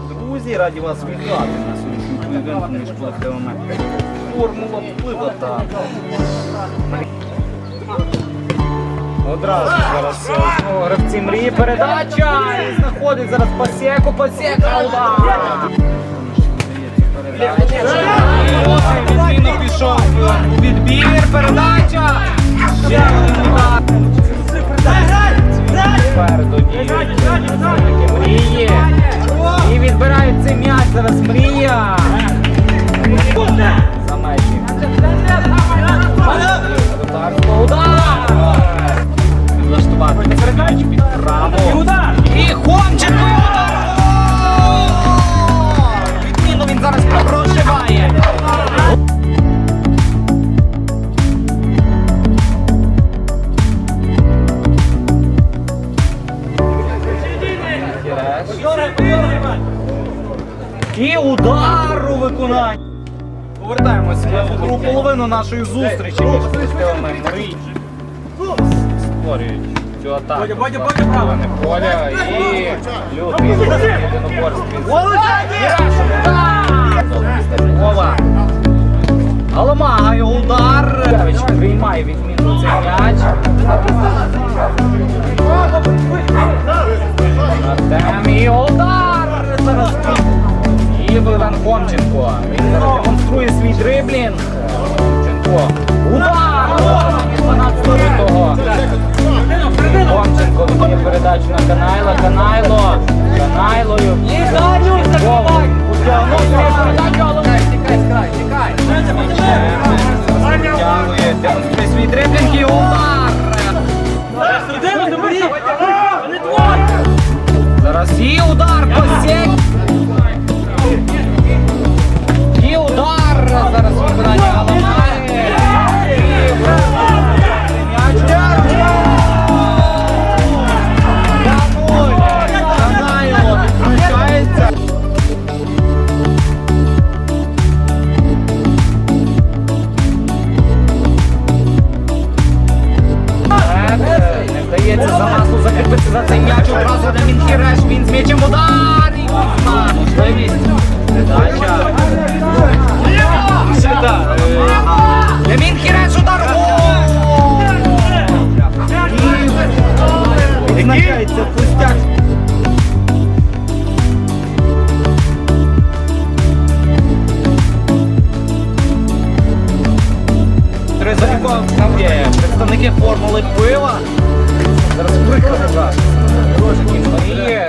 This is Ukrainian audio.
друзі. Раді вас вітати на сьогоднішньому поєдинку між колективами Формула вплива та Одразу зараз е, знову гравці мрії передача знаходить зараз Пасєку, Пасєка удар. Пішов у відбір, передача. Ще один І удар у виконанні. Повертаємося в другу половину нашої зустрічі між Мрій. Створюють цю атаку. Половини поля і лютий єдиноборстві. Галамага його удар. Приймає відмінно цей м'яч. Хомченко. Він зараз демонструє свій дриблінг. Хомченко. Удар! Із 12 лютого. Хомченко віддає передачу на Канайло. Канайло. Канайлою. І Даню закривай! Демонструє свій дриблінг і удар! Зараз і удар по сеть. Не за масло закріпитися за цей м'яч. Одразу на Мінхіреш. Він з м'ячем удар. І Кузьма. Можливість. Передача. Сюда. Лемін Хіреш удар. Гол! Відзначається пустяк. Представники формули пива. Зараз прикладу.